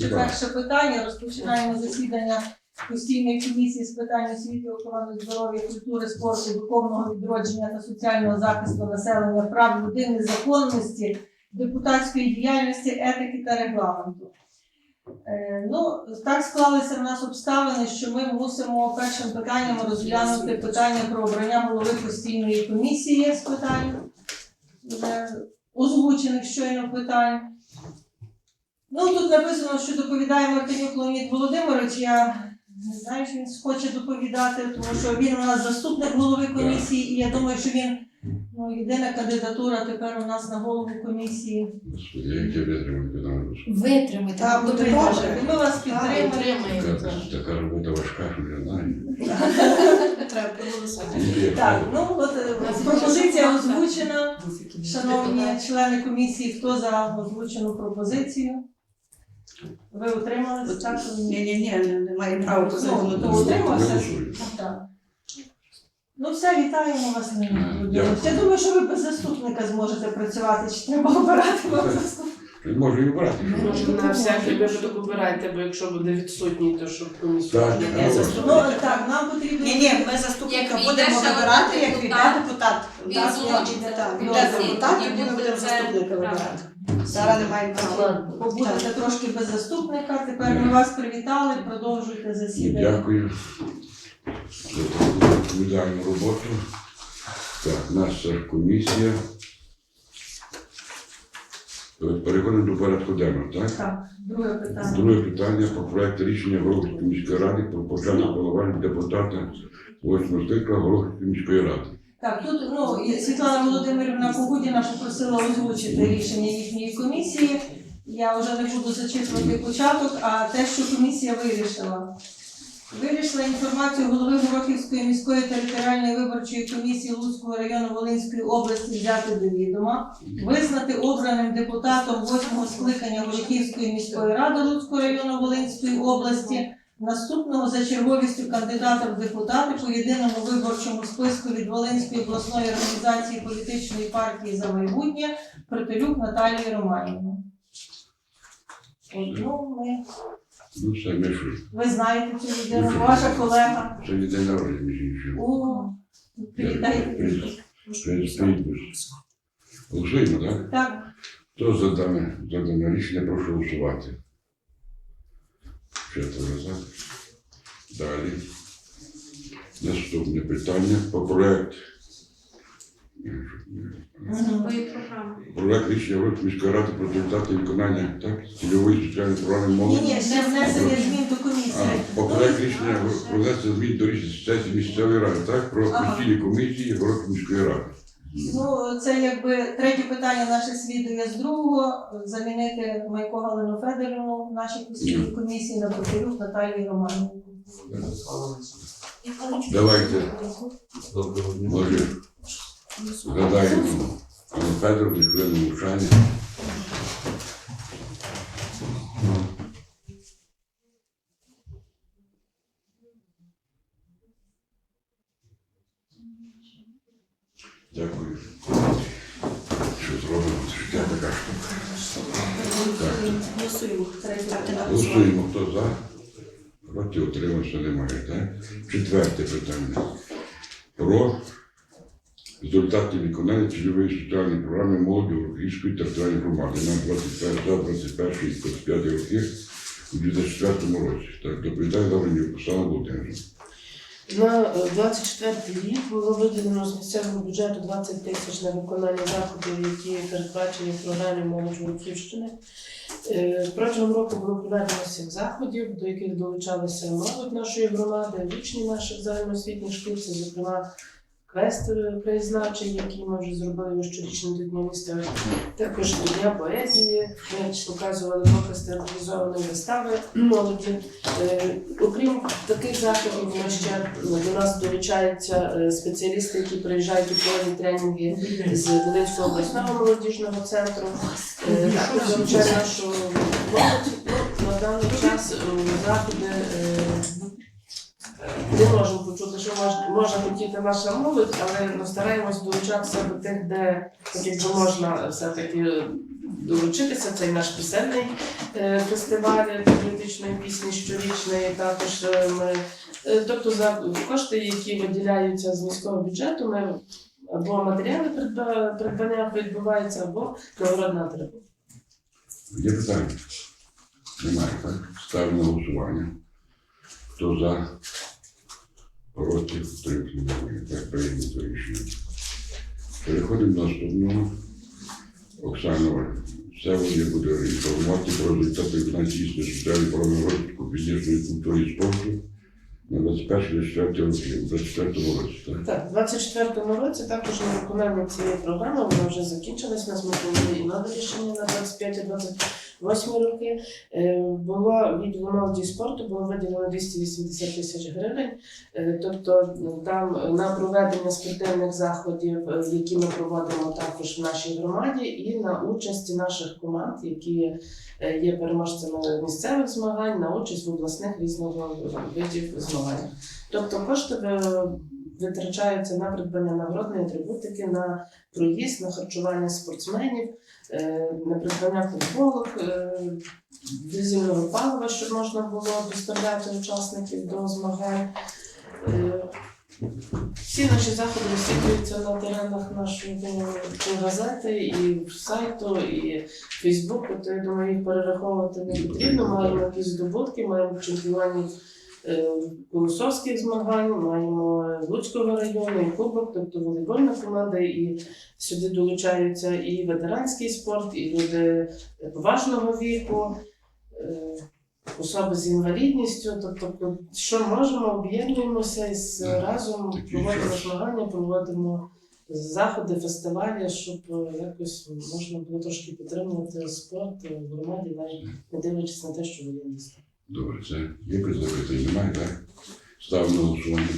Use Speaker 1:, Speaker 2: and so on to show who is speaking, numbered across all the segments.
Speaker 1: ще перше питання. Розпочинаємо засідання постійної комісії з питань освіти, охорони здоров'я, культури, спорту, духовного відродження та соціального захисту населення, прав людини, законності, депутатської діяльності, етики та регламенту. Е, Ну, так склалися в нас обставини, що ми мусимо першим питанням розглянути питання про обрання голови постійної комісії з питань е, озвучених щойно питань. Ну, тут написано, що доповідає Мартинюк Леонід Володимирович. Я не знаю, чи він хоче доповідати, тому що він у нас заступник голови комісії, і я думаю, що він ну, єдина кандидатура тепер у нас на голову комісії.
Speaker 2: Господи, як я витримаю, коли нам
Speaker 3: Витримайте,
Speaker 1: Так,
Speaker 3: буде
Speaker 1: буде
Speaker 3: добре.
Speaker 1: добре. Ми вас підтримуємо.
Speaker 3: Підтримаємо.
Speaker 2: Така, робота важка, що я знаю.
Speaker 3: Треба проголосувати.
Speaker 1: Так, ну от е, пропозиція озвучена. Шановні члени комісії, хто за озвучену пропозицію? Ви утрималися? Так?
Speaker 4: Ні, ні, ні, немає права
Speaker 1: Ну,
Speaker 4: закону.
Speaker 1: то
Speaker 4: тому-
Speaker 1: утримався?
Speaker 2: не.
Speaker 1: Так. Ну все, вітаємо вас. Я думаю, що ви без заступника зможете працювати, чи треба обирати вам заступника.
Speaker 2: Можу і брати.
Speaker 5: Може, на всякий випадок обирайте, бо якщо буде відсутній, то щоб комісію.
Speaker 2: Так.
Speaker 1: Ну так, нам потрібно.
Speaker 4: Ні, ні, ми заступника будемо
Speaker 6: ще
Speaker 4: вибирати,
Speaker 6: один
Speaker 4: як
Speaker 6: депутат,
Speaker 4: депутат.
Speaker 6: він
Speaker 4: депутат,
Speaker 6: і
Speaker 4: тоді ми будемо заступника вибирати. Зараз немає права.
Speaker 1: Побудете трошки без заступника. Тепер ми вас привітали, продовжуйте засідання.
Speaker 2: Дякую за таку відповідальну роботу. Так, наша комісія. Переходимо до порядку денного, так?
Speaker 1: Так, друге питання.
Speaker 2: Друге питання про проект рішення Горохівської міської ради про початок головування депутата 8 скликання Горохівської міської ради.
Speaker 1: Так, тут ну Світлана Володимирівна Погудіна попросила озвучити рішення їхньої комісії. Я вже не буду зачитувати початок, а те, що комісія вирішила. Вирішила інформацію голови Горохівської міської територіальної виборчої комісії Луцького району Волинської області взяти до відома, визнати обраним депутатом восьмого скликання Горохівської міської ради Луцького району Волинської області Наступного за черговістю кандидата в депутати по єдиному виборчому списку від Волинської обласної організації політичної партії за майбутнє Притулюк Наталії Романівни. Одну ми
Speaker 2: Ну, все, ми що?
Speaker 1: ви знаєте цю людину, ваша колега.
Speaker 2: Це день народження, між іншим.
Speaker 1: О, привітайте.
Speaker 2: Голосуємо, так?
Speaker 1: Так,
Speaker 2: Хто за дане, за дане рішення, прошу голосувати. Четверо за. Далі. Наступне питання про проект.
Speaker 1: Мгм.
Speaker 6: Свої програми.
Speaker 2: Проект рішення Європейської міської ради про результати виконання так, цільової соціальної програми
Speaker 1: ні, ні, ще внесення змін до комісії.
Speaker 2: А, по проект рішення про внесення змін до рішення сесії місцевої ради, так? Про
Speaker 1: Ага.
Speaker 2: постійні комісії Європейської міської ради.
Speaker 1: Ну, це якби третє питання наше слідує з другого. Замінити Майко Галину Федорівну в нашій постійній комісії на Притулюк Наталії Романівни.
Speaker 2: Давайте, може, згадаємо Федору, хвилину мовчання. Дякую. Що зробимо? Життя така штука.
Speaker 4: Голосуємо.
Speaker 2: Голосуємо, хто за. Проти утримався немає, так? Четверте питання. Про результати виконання цільової соціальної програми молоді Української територіальної громади на 21-21 роки у 2004 році. Так, доповідає Лавренюк Оксана Володимирівна.
Speaker 5: На е, 24 рік було виділено з місцевого бюджету 20 тисяч на виконання заходів, які передбачені в програмі молоді Волківщини. Е, Протягом року було проведено сім заходів, до яких долучалися молодь нашої громади, учні наших загальноосвітніх шкіл, це, зокрема, квест призначень, який ми вже зробили щорічно до Дня міста. Також до Дня поезії. Ми показували показ театралізованої вистави молоді. Е, Окрім таких заходів, ми ще ну, до нас долучаються е, спеціалісти, які приїжджають у проводять тренінги з Волинського обласного молодіжного центру. Е, Також нашу молодь. Ну, На даний час заходи не можемо почути, що можна, можна хотіти наша молодь, але ну, стараємось долучатися до тих, де якби можна все-таки долучитися. Це і наш пісенний е, фестиваль патріотичної пісні щорічної. Також е, ми, е, тобто за кошти, які виділяються з міського бюджету, ми або матеріали придбання відбуваються, або нагородна треба.
Speaker 2: Є питання? Немає, так? Ставимо голосування. Хто за? Проти? Утримався? Так, прийнято рішення. Переходимо до наступного. Оксана, вони буде інформувати про результати виконання соціальної програми розвитку фізичної культури і спорту на 21-24 роки. 24 році, так?
Speaker 5: Так, у 24-му році також на виконання цієї програми вона вже закінчилась. Нас ми прийняли і нове рішення на 25-28 роки. Е, Було відділу молоді спорту було виділено 280 тисяч гривень. Е, Тобто там на проведення спортивних заходів, е, які ми проводимо також в нашій громаді, і на участі наших команд, які є переможцями місцевих змагань, на участь в обласних різного видів змагань. Тобто кошти е, витрачаються на придбання нагородної атрибутики, на проїзд, на харчування спортсменів, е, на придбання футболок, е, дизельного палива, щоб можна було доставляти учасників до змагань. Всі наші заходи висвітлюються на теренах нашої газети, і сайту, і Фейсбуку, то я думаю, їх перераховувати не потрібно. Маємо якісь здобутки, маємо чемпіонів Колосовських змагань, маємо Луцького району, і Кубок, тобто волейбольна команда, і сюди долучаються і ветеранський спорт, і люди поважного віку, е, особи з інвалідністю. Тобто, що можемо, об'єднуємося і разом проводимо змагання, проводимо заходи, фестивалі, щоб е, якось можна було трошки підтримувати спорт в громаді, навіть не дивлячись на те, що воєнний стан.
Speaker 2: Добре, це є запитання? Немає, так? Ставимо на голосування.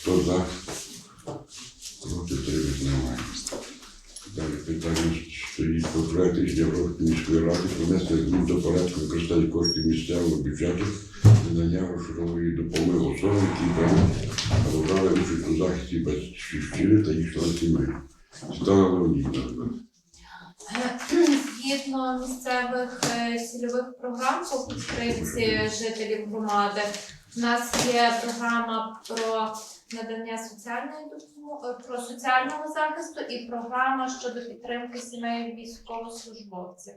Speaker 2: Хто за? Проти утримався? Немає. Далі питання стоїть про проект рішення Європейської міської ради внесення змін до порядку використання коштів місцевого бюджету надання грошової допомоги особам, які беруть або брали участь у захисті батьківщини та їх членів сімей. Світлана Леонідовна.
Speaker 6: Згідно місцевих е, цільових програм по підтримці жителів громади, у нас є програма про надання соціальної допомоги про соціального захисту і програма щодо підтримки сімей військовослужбовців.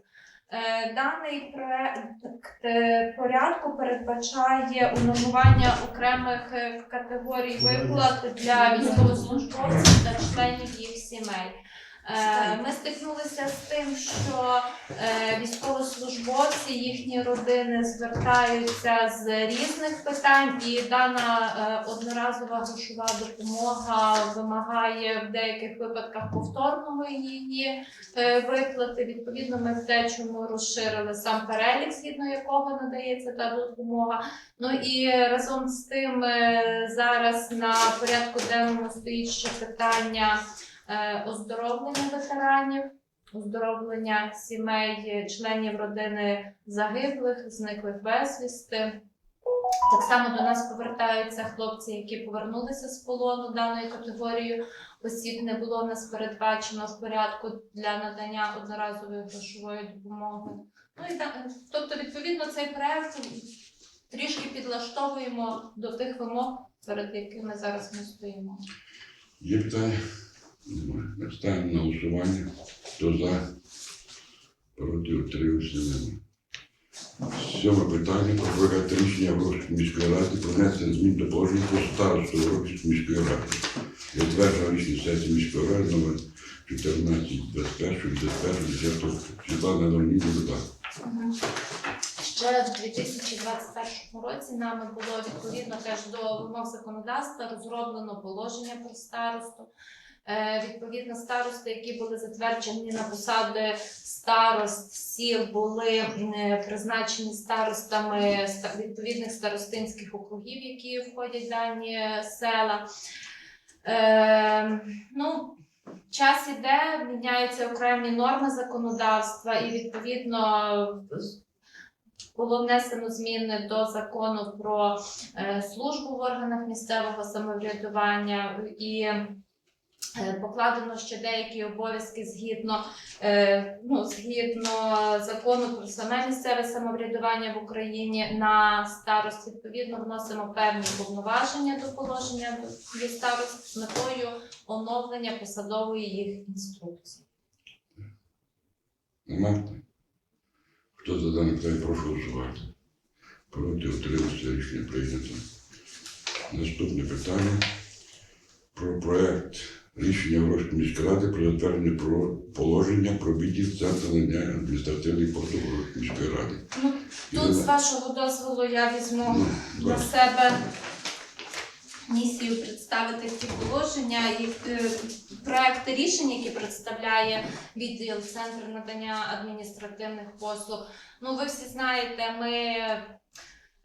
Speaker 6: Е, Даний проект е, порядку передбачає унормування окремих е, категорій виплат для військовослужбовців та членів їх сімей. Е, Ми стикнулися з тим, що е, військовослужбовці, їхні родини звертаються з різних питань, і дана е, одноразова грошова допомога вимагає в деяких випадках повторного її виплати. Відповідно, ми втечому розширили сам перелік, згідно якого надається та допомога. Ну і разом з тим зараз на порядку денному стоїть ще питання оздоровлення ветеранів, оздоровлення сімей, е, членів родини загиблих, зниклих безвісти. Так само до нас повертаються хлопці, які повернулися з полону даною категорією осіб. Не було в нас передбачено в порядку для надання одноразової грошової допомоги. Ну і так, тобто, відповідно, цей проект трішки підлаштовуємо до тих вимог, перед якими зараз ми стоїмо.
Speaker 2: Є питання? Немає. Ставимо на голосування. Хто за? Проти утримався? Немає. Сьоме питання про проект рішення Європейської міської ради про внесення змін до положення про старосту Європейської міської ради. Затверджено рішення сесії міської ради номер 14 21 21 10 Світлана Леонідівна, будь ласка.
Speaker 6: Ще в 2021 році нами було відповідно теж до вимог законодавства розроблено положення про старосту. Е, Відповідно, старости, які були затверджені на посади старост сіл, були е, призначені старостами відповідних старостинських округів, які входять в дані села. Е, ну, час іде, міняються окремі норми законодавства, і відповідно було внесено зміни до закону про службу в органах місцевого самоврядування і покладено ще деякі обов'язки згідно, е, ну, згідно закону про саме місцеве самоврядування в Україні на старост. Відповідно, вносимо певні повноваження до положення до старост з метою оновлення посадової їх інструкції.
Speaker 2: Хто за дане питання, прошу голосувати. Проти утримався рішення прийнято. Наступне питання про проект рішення Ворожської міської ради про затвердження про положення про відділ центру надання адміністративних послуг Ворожської міської ради.
Speaker 6: Ну, Тут, з вашого дозволу, я візьму
Speaker 2: ну,
Speaker 6: на
Speaker 2: да.
Speaker 6: себе місію представити ці положення і е, проекти рішень, які представляє відділ Центр надання адміністративних послуг. Ну, ви всі знаєте, ми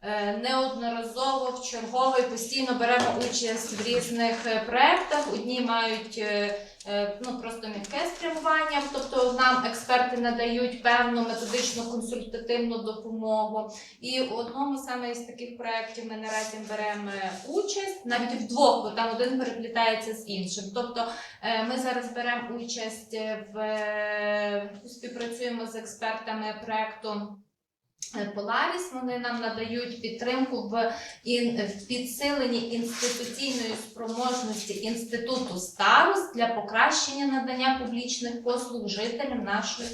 Speaker 6: неодноразово в чергово постійно беремо участь в різних е, проектах. Одні мають е, е, ну, просто м'яке спрямування, тобто нам експерти надають певну методичну консультативну допомогу. І у одному саме із таких проєктів ми наразі беремо участь, навіть в двох, бо там один переплітається з іншим. Тобто е, ми зараз беремо участь в е, співпрацюємо з експертами проєкту. Е, Polaris. вони нам надають підтримку в, підсиленні інституційної спроможності інституту старост для покращення надання публічних послуг жителям нашої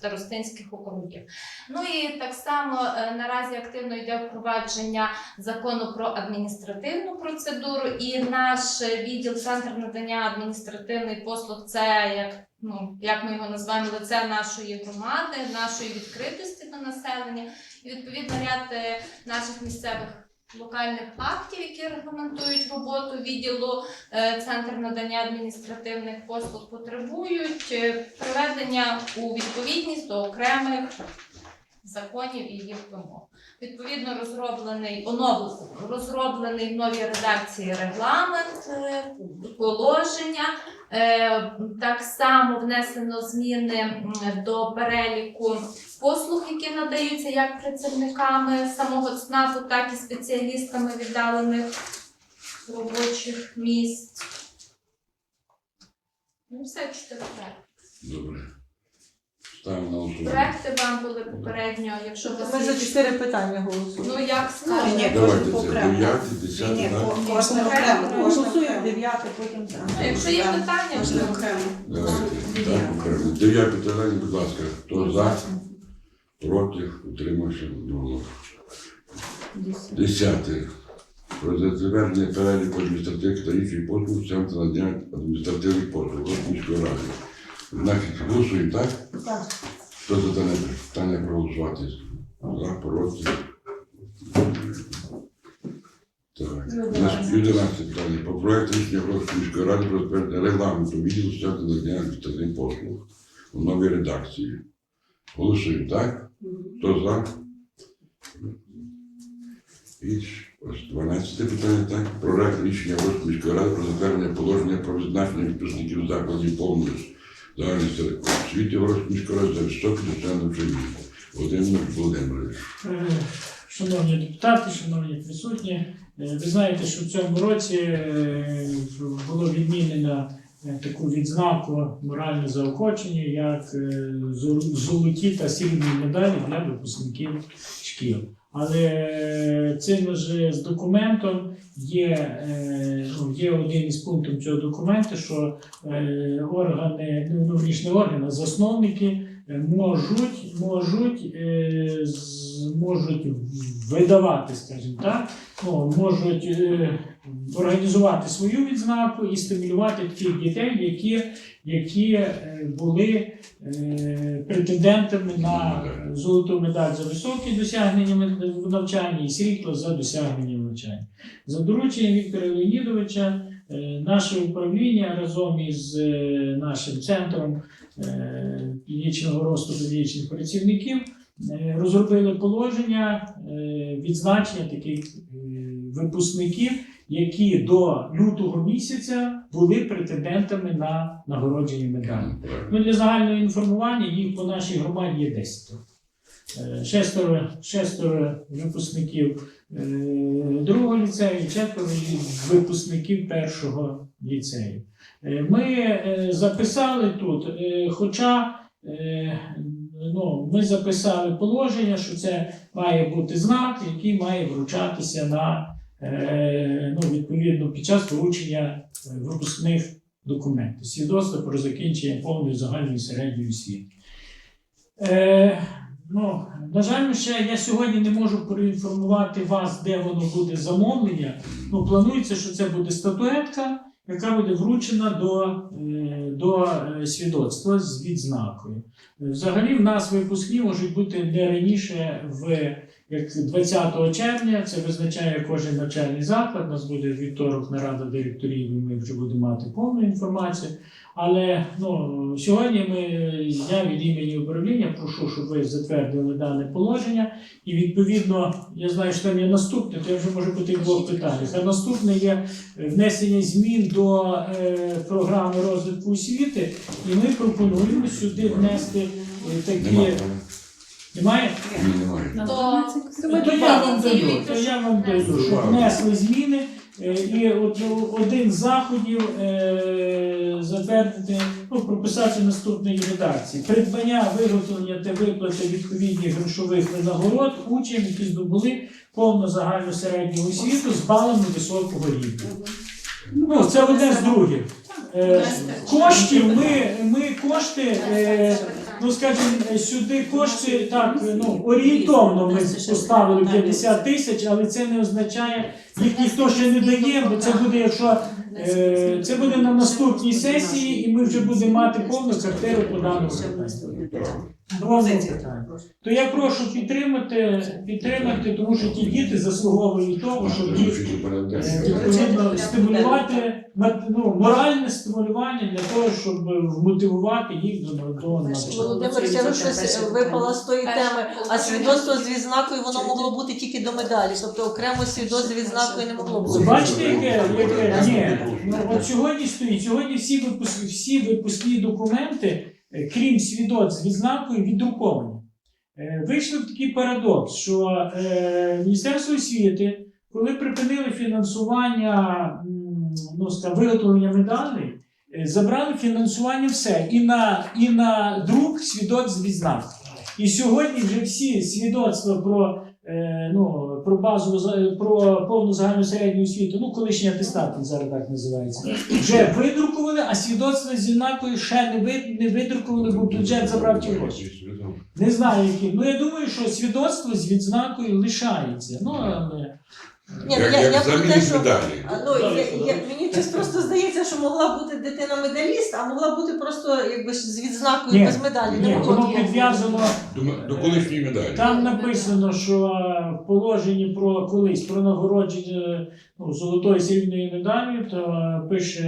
Speaker 6: старостинських округів. Ну і так само е, наразі активно йде впровадження закону про адміністративну процедуру, і наш відділ центр надання адміністративних послуг це як. Ну, як ми його називаємо, лице нашої громади, нашої відкритості населення, і відповідно ряд е, наших місцевих локальних актів, які регламентують роботу відділу е, центр надання адміністративних послуг, потребують е, приведення у відповідність до окремих законів і їх вимог. Відповідно, розроблений онов, розроблений в новій редакції регламент, положення. Так само внесено зміни до переліку послуг, які надаються як працівниками самого ЦНАПу, так і спеціалістами віддалених робочих місць. Ну, все чотири проекти.
Speaker 2: Добре. Ставимо на голосування.
Speaker 6: Проекти вам були попередньо, якщо ви
Speaker 1: Ми за чотири питання голосуємо.
Speaker 6: Ну як
Speaker 4: Ні, ні,
Speaker 6: скажете.
Speaker 2: Давайте це
Speaker 4: окремо.
Speaker 2: 9,
Speaker 4: Ні,
Speaker 2: 10,
Speaker 4: ні,
Speaker 2: так?
Speaker 4: по- кожне окремо, кожне
Speaker 1: Голосуємо
Speaker 4: окремо.
Speaker 1: дев'яте, потім.
Speaker 6: А Якщо є питання,
Speaker 4: Кожне окремо.
Speaker 2: Давайте. Так, окремо. Дев'яте питання, будь ласка. Хто за? Проти? Утримався? Одного. Десяте. Про затвердження переліку адміністративних та інших послуг Центру надання адміністративних послуг міської ради. Значить, голосуємо, так?
Speaker 1: Так.
Speaker 2: Хто за дане питання проголосувати? За, проти? Так. 11 питання. Про проект рішення міської ради про затвердження регламенту відділу Центру надання адміністративних послуг у новій редакції. Голосуємо, так? Хто за? І ось 12 питання, так? Про проект рішення Ворожської міської ради про затвердження положення про відзначення випускників закладів повної загальної середньої освіти Ворожської міської ради за високі досягнення навчання. Володимир Володимирович.
Speaker 7: Е, Шановні депутати, шановні присутні, е, ви знаєте, що в цьому році е, було відмінено таку відзнаку моральне заохочення, як е, золоті та срібні медалі для випускників шкіл. Але е, цим же з документом є, е, ну, є один із пунктів цього документу, що е, органи, ну, органи, а засновники е, можуть, можуть, е, можуть видавати, скажімо так, можуть е, організувати свою відзнаку і стимулювати тих дітей, які, які е, були е, претендентами на золоту медаль за високі досягнення в навчанні і срібло за досягнення в навчанні. За дорученням Віктора Леонідовича е, наше управління разом із е, нашим центром е, клінічного росту педагогічних працівників е, розробили положення е, відзначення таких е, випускників, які до лютого місяця були претендентами на нагородження медалі. Ну, для загального інформування їх по нашій громаді є 10. е, шестеро, шестеро випускників е, другого ліцею, четверо випускників першого ліцею. Е, Ми е, записали тут, е, хоча е, ну, ми записали положення, що це має бути знак, який має вручатися на е, ну, відповідно під час вручення е, випускних документів. Свідоцтво про закінчення повної загальної середньої освіти. Ну, на жаль, ще я сьогодні не можу проінформувати вас, де воно буде замовлення. Ну, планується, що це буде статуетка, яка буде вручена до, е, до е, свідоцтва з відзнакою. Взагалі, в нас випускні можуть бути не раніше в 20 червня. Це визначає кожен навчальний заклад. У нас буде вівторок нарада директорів, і ми вже будемо мати повну інформацію. Але ну, сьогодні ми, я від імені управління прошу, щоб ви затвердили дане положення. І відповідно, я знаю, що там є наступне, то я вже можу по тих двох питаннях. А наступне є внесення змін до е, програми розвитку освіти, і ми пропонуємо сюди внести е, такі.
Speaker 2: Немає.
Speaker 7: Немає?
Speaker 2: Ні, немає.
Speaker 6: То
Speaker 7: то я вам даю, то я вам даю, що внесли зміни. е, І от ну, один з заходів е, затвердити, ну, прописати наступної редакції. Придбання, виготовлення та виплати відповідних грошових винагород учням, які здобули повну загальну середню освіту з балами високого рівня. Ну, це одне з других. Е, коштів ми, ми кошти, е, ну скажімо, сюди кошти так, ну орієнтовно ми поставили 50 тисяч, але це не означає, їх ніхто ще не дає, бо це буде, якщо е, це буде на наступній сесії, і ми вже будемо мати повну картину по даному То я прошу підтримати, підтримати, тому що ті діти заслуговують того, щоб їх Е, відповідно стимулювати ну, моральне стимулювання для того, щоб вмотивувати їх до навчання.
Speaker 1: Володимир, ще ви щось випало з тої теми, а свідоцтво з відзнакою воно могло бути тільки до медалі, тобто окремо свідоцтво з відзнакою не могло бути.
Speaker 7: Бачите, яке, яке ні. Ну, от сьогодні стоїть. Сьогодні всі випуск, всі випускні документи, е, крім свідоцтв з відзнакою, віддруковані. Е, Вийшли в такий парадокс, що е, Міністерство освіти, коли припинили фінансування ну, скажімо, виготовлення медалей, е, забрали фінансування все і на, і на друк свідоцтв з відзнакою. І сьогодні вже всі свідоцтва про е, ну, про базову про повну загальну середню освіту, ну колишній атестат він зараз так називається. Вже видрукували, а свідоцтво з відзнакою ще не вид, не видрукували, бо бюджет забрав ті гроші. Не знаю які. Ну я думаю, що свідоцтво з відзнакою лишається. Ну але
Speaker 1: Ні, ну,
Speaker 2: Як,
Speaker 1: я,
Speaker 2: як
Speaker 1: я про те, що
Speaker 2: медалі.
Speaker 1: А, ну, я, я, мені щось просто здається, що могла бути дитина медаліст, а могла бути просто якби ж з відзнакою
Speaker 7: Ні,
Speaker 1: без медалі. Не
Speaker 7: ні,
Speaker 1: могло
Speaker 7: воно підв'язано.
Speaker 2: До, до колишньої медалі.
Speaker 7: Там написано, що в положенні про колись про нагородження ну, золотою срібною медаллю, то пише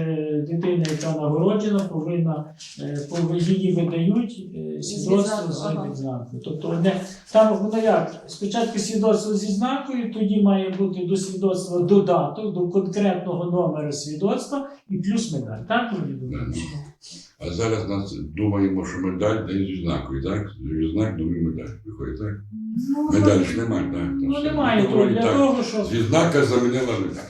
Speaker 7: дитина, яка нагороджена, повинна е, її видають е, свідоцтво з відзнакою. Тобто не там воно як спочатку свідоцтво зі знакою, тоді має бути до свідоцтва додаток до конкретного номера свідоцтва і плюс медаль. Так мені думаєш?
Speaker 2: А зараз нас думаємо, що медаль дає зі знакою, так? Зі знак новий медаль. Виходить, так? Медалі ж немає, так?
Speaker 7: Ну немає того для
Speaker 2: так.
Speaker 7: того, щоб
Speaker 2: Зі знака замінила медаль.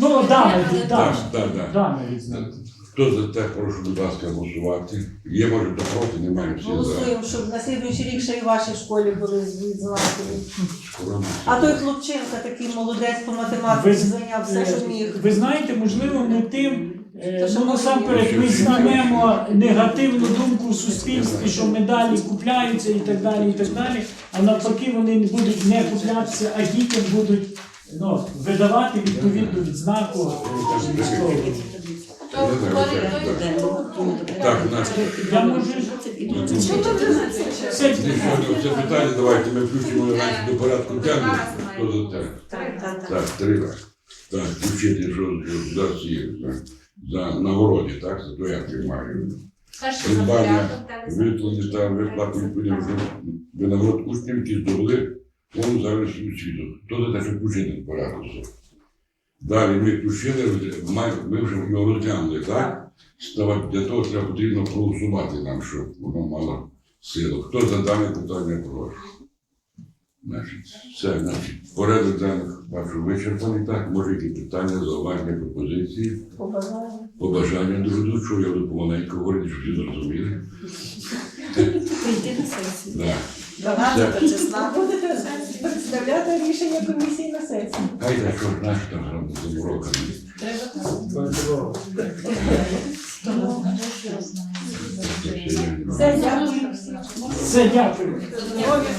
Speaker 7: ну дами, дами,
Speaker 2: так, так.
Speaker 7: дами відзнаки.
Speaker 2: Хто за те, прошу, будь ласка, голосувати. Є, може, до проти, немає всі за.
Speaker 1: Голосуємо, щоб на слідуючий рік ще й в вашій школі були.
Speaker 2: Скоро
Speaker 1: А той хлопчинка такий молодець по математиці
Speaker 7: Ви-
Speaker 1: зайняв все, що міг.
Speaker 7: Ви знаєте, можливо, не тим. Е, Ну, насамперед, ми знамемо негативну думку в суспільстві, що медалі купляються і так далі, і так далі. А навпаки, вони не будуть не куплятися, а дітям будуть ну, видавати відповідну відзнаку
Speaker 6: хто
Speaker 2: Так, у нас
Speaker 7: Я можу це
Speaker 2: питання, давайте ми включимо навіть до порядку денного. Хто за те?
Speaker 4: Так, так, так.
Speaker 2: Так, три рази. Так, включити, що за, за нагороді, так, за я маю. Придбання, та виплати відповідних винагород учнів, які здобули повну загальну освіту. Хто за те, щоб включити в порядок? Далі ми включили, ми вже його розглянули, так? Для того треба потрібно проголосувати нам, щоб воно мало силу. Хто за дане питання прошу? Значить, все, значить, порядок денних бачу вичерпаний. Так, може які питання, зауваження, пропозиції,
Speaker 1: Побажаємо.
Speaker 2: побажання до ведучого, я буду помаленьку говорити, щоб всі зрозуміли.
Speaker 4: Прийти на сесію.
Speaker 2: Да.
Speaker 4: 12 числа.
Speaker 1: Будете представляти рішення комісії на сесії.
Speaker 2: Хай за що ж наш там грам замороками.
Speaker 1: Все, дякую.
Speaker 7: Все, дякую.
Speaker 1: Здоров'я.